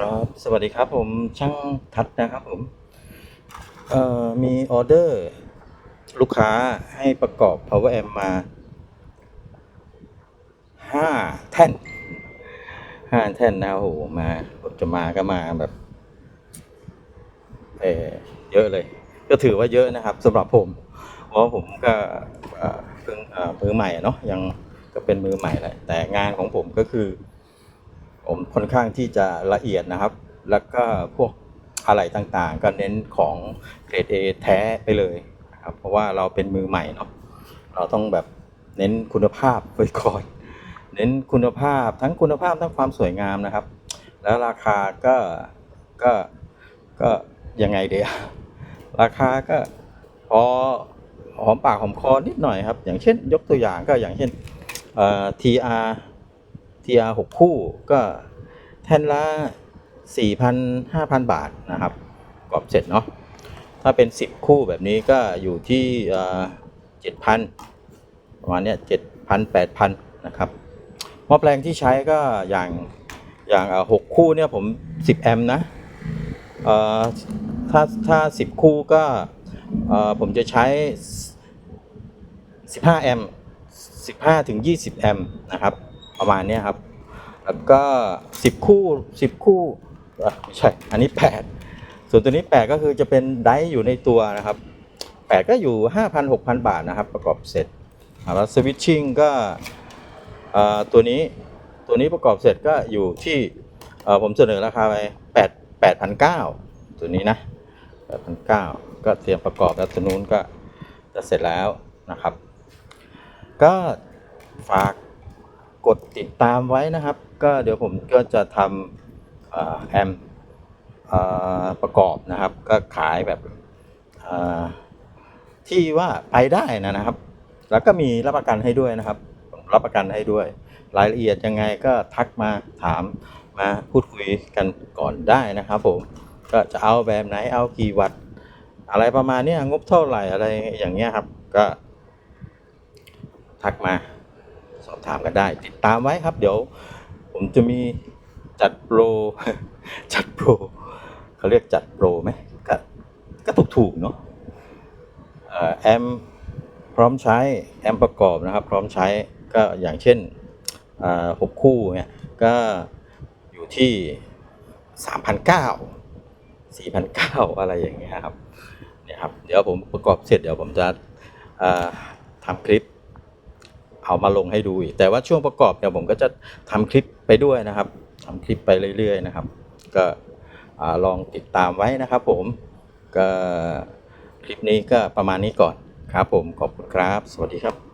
ครับ สวัสดีครับ ผมช่างทัดนะครับผม เอ่อ มีออเดอร์ ลูกค้าให้ประกอบ power amp มาห้าแท่นห้าแท่นนะโอ้โหมาจะมาก็มาแบบเออเยอะเลย ก็ถือว่าเยอะนะครับสำหรับผม เพราะผมก็เพิ่งมือใหม่เนาะยังก็เป็นมือใหม่แหละแต่งานของผมก็คือ ผมค่อนข้างที่จะละเอียดนะครับ แล้วก็พวกอะไรต่างๆ ก็เน้นของเกรด A แท้ไปเลยนะครับ เพราะว่าเราเป็นมือใหม่เนาะเราต้องแบบเน้นคุณภาพไว้ก่อนเน้นคุณภาพทั้งคุณภาพทั้งความสวยงามนะครับ แล้วราคาก็ก็ก็ยังไงเดียราคาก็พอหอมปากหอมคอนิดหน่อยครับ อย่างเช่นยกตัวอย่างก็อย่างเช่นเอ่อ TR TR 6 คู่ก็แท่นละ 4,000 5,000 บาทนะครับกรอบเสร็จเนาะถ้าเป็น 10 คู่แบบนี้ก็อยู่ที่เอ่อ7,000ประมาณเนี้ย7,000 8,000นะครับหม้อแปลงที่ใช้ก็อย่างอย่างเอ่อ6คู่เนี่ยผม10แอมป์นะเอ่อถ้าถ้า10คู่ก็เอ่อผมจะใช้15แอมป์15ถึง20แอมป์นะครับ ประมาณนี้ครับ แล้วก็ 10 คู่ 10 คู่ไม่ใช่ อันนี้ 8 ส่วนตัวนี้ 8 ก็คือจะเป็นไดอยู่ในตัวนะครับ 8 ก็อยู่ 5,000 6,000 บาทนะครับ ประกอบเสร็จแล้วสวิตชิ่งก็ตัวนี้ตัวนี้ประกอบเสร็จก็อยู่ที่ผมเสนอราคาไป8 8,900 ตัวนี้นะ 8,900 ก็เตรียมประกอบแล้วตัวนู้นก็จะเสร็จแล้วนะครับ ก็ฝาก กดติดตามไว้นะครับ ก็เดี๋ยวผมก็จะทำแอมประกอบนะครับ ก็ขายแบบที่ว่าไปได้นะนะครับ แล้วก็มีรับประกันให้ด้วยนะครับ รับประกันให้ด้วย รายละเอียดยังไงก็ทักมาถามมาพูดคุยกันก่อนได้นะครับผมก็จะเอาแบบไหนเอากี่วัตต์อะไรประมาณนี้งบเท่าไหร่อะไรอย่างเงี้ยครับ ก็ทักมา สอบถามกันได้ ติดตามไว้ครับ เดี๋ยว ผมจะมีจัดโปร จัดโปรเขาเรียกจัดโปรไหมก็ก็ถูกถูกเนาะแอมพร้อมใช้แอมประกอบนะครับ พร้อมใช้ก็อย่างเช่นหกคู่เนี่ยก็อยู่ที่สามพันเก้าสี่พันเก้าอะไรอย่างเงี้ยครับเนี่ยครับ เดี๋ยวผมประกอบเสร็จเดี๋ยวผมจะทำคลิป เอามาลงให้ดูอีก แต่ว่าช่วงประกอบเนี่ยผมก็จะทำคลิปไปด้วยนะครับทำคลิปไปเรื่อย ๆ นะครับ ก็ลองติดตามไว้นะครับผมก็คลิปนี้ก็ประมาณนี้ก่อนครับผมขอบคุณครับ สวัสดีครับ